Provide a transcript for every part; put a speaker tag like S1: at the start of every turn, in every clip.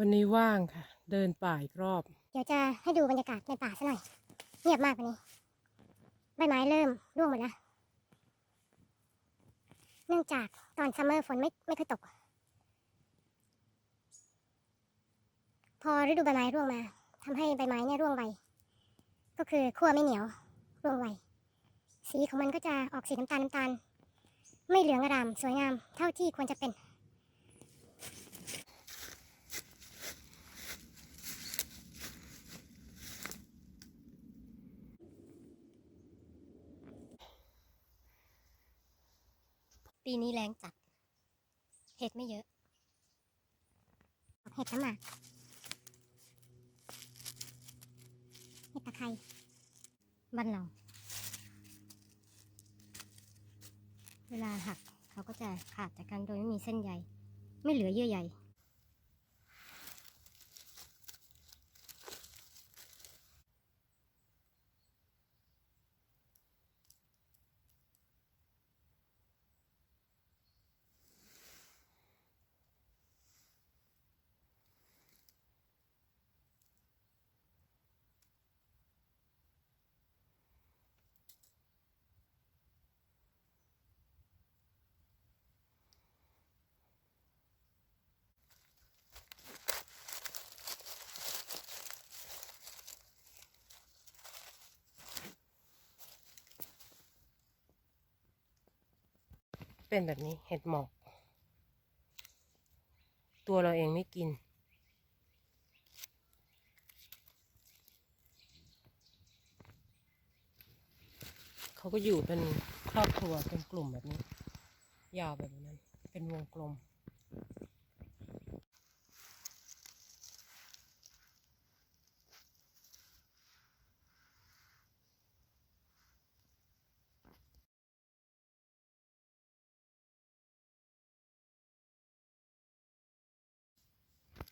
S1: วันนี้ว่างค่ะ เดินป่าอีกรอบ
S2: เดี๋ยวจะให้ดูบรรยากาศในป่าซะหน่อย เงียบมากวันนี้ ใบไม้เริ่มร่วงหมดแล้ว เนื่องจากตอนซัมเมอร์ฝนไม่ไม่ค่อยตก พอฤดูใบไม้ร่วงมาทำให้ใบไม้เนี่ยร่วงไว ก็คือขั้วไม่เหนียว ร่วงไว สีของมันก็จะออกสีน้ำตาลน้ำตาล ไม่เหลืองอร่ามสวยงามเท่าที่ควรจะเป็น ปีนี้แรงจัด เห็ดไม่เยอะ เห็ดน้ำหมากเห็ดตะไคร้บ้านเรา เวลาหักเขาก็จะขาดจากกันโดยไม่มีเส้นใย ไม่เหลือเยื่อใย
S1: เป็นแบบนี้เห็ดหมอก ตัวเราเองไม่กิน เขาก็อยู่เป็นครอบครัวเป็นกลุ่มแบบนี้ ยาวแบบนั้น เป็นวงกลม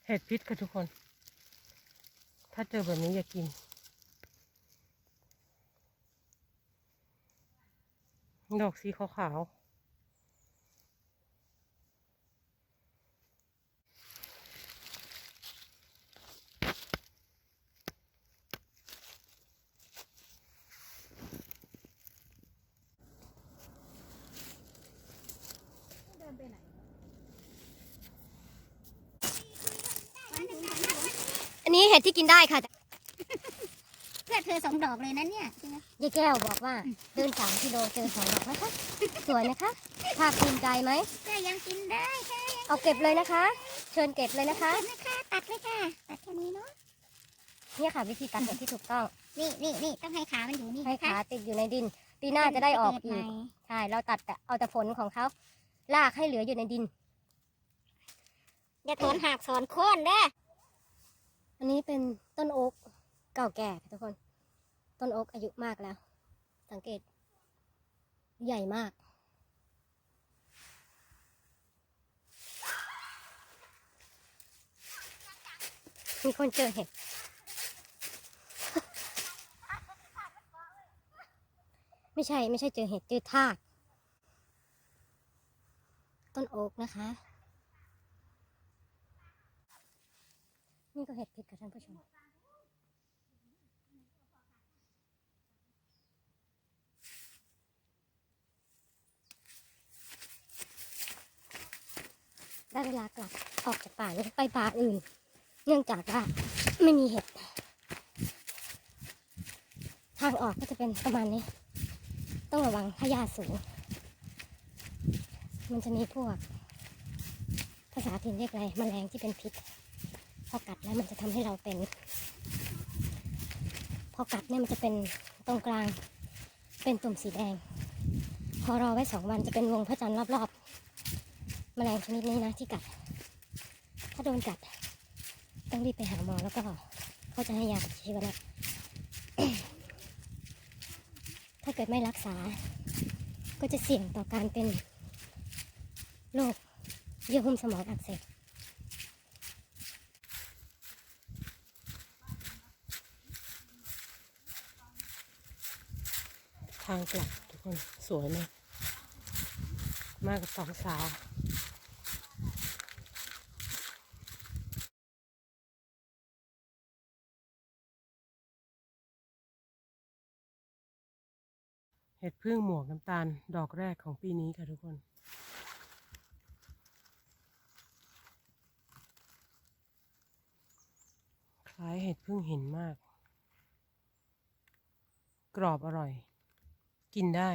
S1: เห็ดพิษค่ะทุกคน ถ้าเจอแบบนี้อย่ากิน ดอกสีขาวๆ
S2: อันนี้เห็ด ที่กินได้ค่ะ
S3: เพื่อเธอสองดอกเลยนะเนี่ยใช่ไหม
S2: ยายแก้วบอกว่าเดินสามกิโลเจอสองดอกนะคะสวยนะคะภาพภูมิใจไหม
S3: ก็ยังกินได้ค่ะ
S2: เอาเก็บเลยนะคะ เชิญเก็บเลยนะคะ
S3: ตัดนะคะตัดเลยค่ะตัดแค่นี้เนาะ
S2: เนี่ยค่ะวิธีตัดเห็ดที่ถูกต้อง
S3: นี่นี่นี่ต้องให้ขามันอยู่นี่
S2: ให้
S3: นะคะ
S2: ขาติดอยู่ในดิน ปีหน้าจะได้ออก
S3: เบ
S2: อี
S3: ให
S2: ก
S3: ม่
S2: ใช่เราตัดแต่เอาแต่ผลของเขาลากให้เหลืออยู่ในดิน
S3: อย่าโทนหักสอนโค่นเด้อ
S2: อันนี้เป็นต้นโอ๊กเก่าแก่ค่ะทุกคน ต้นโอ๊กอายุมากแล้ว สังเกต ใหญ่มาก มีคนเจอเห็ดไม่ใช่ไม่ใช่เจอเห็ดเจอทาก ต้นโอ๊กนะคะ นี่ก็เห็ดพิษค่ะท่านผู้ชมได้เวลากลับออกจากป่านี้วไปป่าอื่น เนื่องจากว่าไม่มีเห็ด ทางออกก็จะเป็นประมาณนี้ ต้องระวังถ้าหญ้าสูง มันจะมีพวก ภาษาถิ่นเรียกอะไรแมลงที่เป็นพิษ พอกัดแล้วมันจะทำให้เราเป็น พอกัดเนี่ยมันจะเป็นตรงกลาง เป็นตุ่มสีแดง พอรอไว้สองวันจะเป็นวงพระจันทร์รอบๆแมลงชนิดนี้นะที่กัด ถ้าโดนกัด ต้องรีบไปหาหมอแล้วก็เขาจะให้ยาปฏิชีวนะถ้าเกิดไม่รักษา ก็จะเสี่ยงต่อการเป็นโรคเยื่อหุ้มสมองอักเสบ
S1: ทางกลับทุกคน สวยไหมมากับสองสาวเห็ดพึ่งหมวกน้ำตาลดอกแรกของปีนี้ค่ะทุกคน คล้ายเห็ดพึ่งเห็นมาก กรอบอร่อย กินได้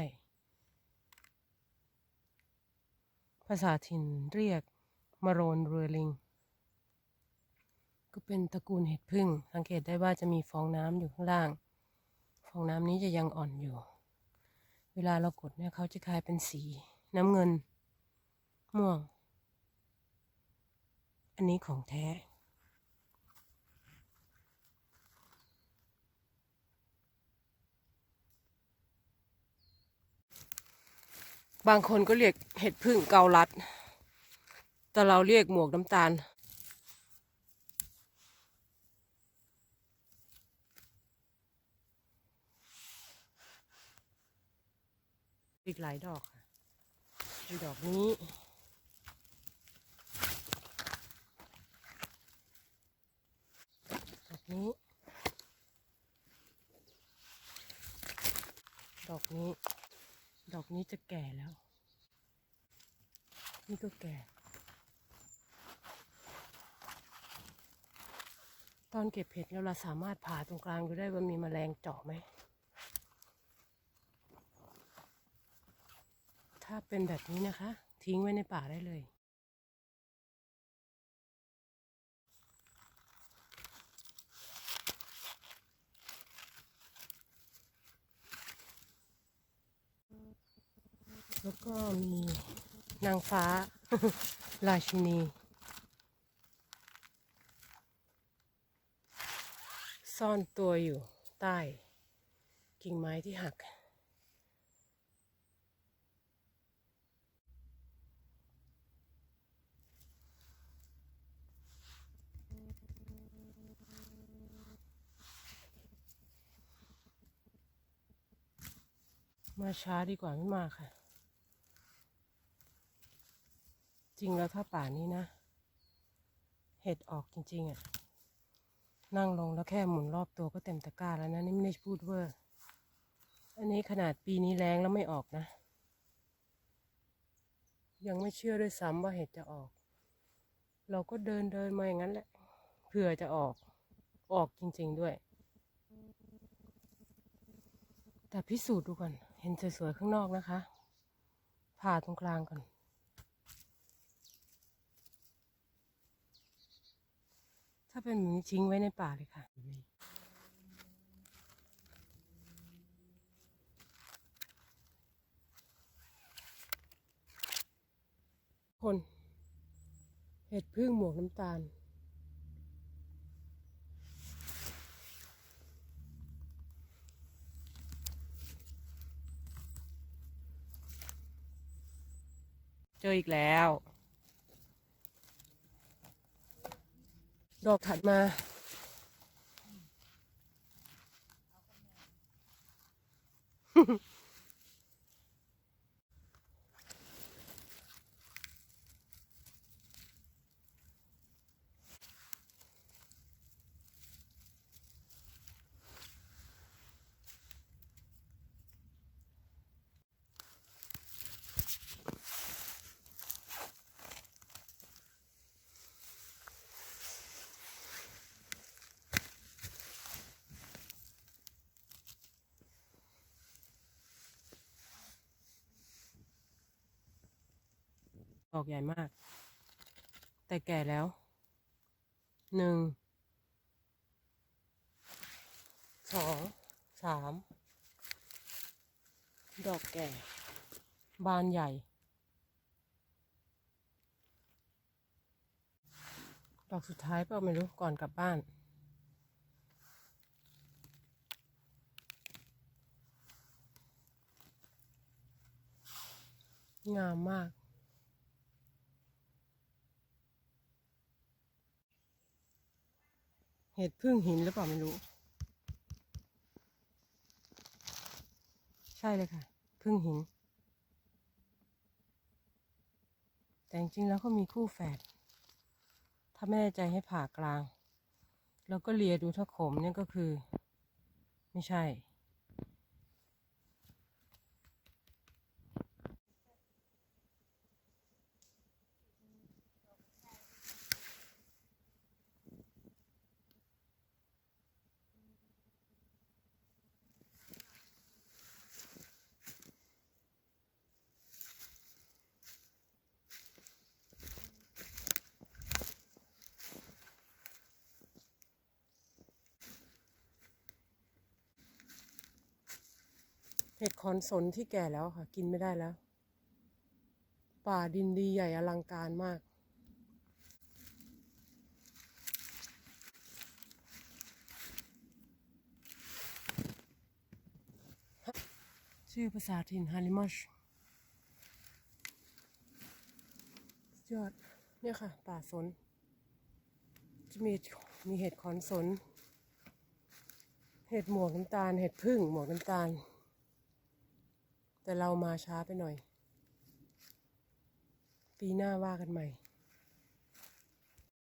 S1: ภาษาถิ่นเรียกมะโรนเรือลิง ก็เป็นตระกูลเห็ดพึ่ง สังเกตได้ว่าจะมีฟองน้ำอยู่ข้างล่าง ฟองน้ำนี้จะยังอ่อนอยู่ เวลาเรากดเนี่ยเขาจะกลายเป็นสีน้ำเงิน ม่วง อันนี้ของแท้ บางคนก็เรียกเห็ดพึ่งเกาลัด แต่เราเรียกหมวกน้ำตาล อีกหลายดอกค่ะดอกนี้ดอกนี้ ดอกนี้ ดอกนี้จะแก่แล้ว นี่ก็แก่ ตอนเก็บเห็ดเราสามารถผ่าตรงกลางดูได้ว่ามีแมลงเจาะไหม ถ้าเป็นแบบนี้นะคะ ทิ้งไว้ในป่าได้เลย แล้วก็มีนางฟ้า ราชินี ซ่อนตัวอยู่ใต้กิ่งไม้ที่หัก มาช้าดีกว่าไม่มาค่ะ จ ริงแล้วถ้าป่านี้นะ เห็ดออกจริง ๆอะ่ะ นั่งลงแล้วแค่หมุนรอบตัวก็เต็มตะกร้าแล้วนะ นี่ไม่ได้พูดเวอร์อันนี้ขนาดปีนี้แรงแล้วไม่ออกนะ ยังไม่เชื่อด้วยซ้ำว่าเห็ดจะออก เราก็เดินเดินมาอย่างนั้นแหละเผื่อจะออกออกจริง ๆด้วย แต่พิสูจน์ดูก่อน เห็นสวยๆข้างนอกนะคะ ผ่าตรงกลางก่อน ถ้า เป็นแบบนี้ทิ้งไว้ในป่าเลยค่ะคนเห็ดพึ่งหมวกน้ำตาล เจออีกแล้ว ดอกถัดมา ดอกใหญ่มาก แต่แก่แล้ว หนึ่ง สอง สาม ดอกแก่ บานใหญ่ ดอกสุดท้ายเปล่าไม่รู้ก่อนกลับบ้านงามมาก ห็ดพึ่งหินหรือเปล่าไม่รู้ ใช่เลยค่ะ พึ่งหิน แต่จริงๆแล้วก็มีคู่แฝด ถ้าไม่แน่ใจให้ผ่ากลาง แล้วก็เลียดูถ้าขมเนี่ยก็คือ ไม่ใช่ ห็ดคอนสนที่แก่แล้วค่ะ กินไม่ได้แล้ว ป่าดินดีใหญ่อลังการมาก ชื่อภาษาถิ่นฮาริมัชสุดยอดเนี่ยค่ะ ป่าสน จะมีมีเห็ดขอนสน เห็ดหมวกน้ำตาล เห็ดพึ่งหมวกน้ำตาล แต่เรามาช้าไปหน่อย ปีหน้าว่ากันใหม่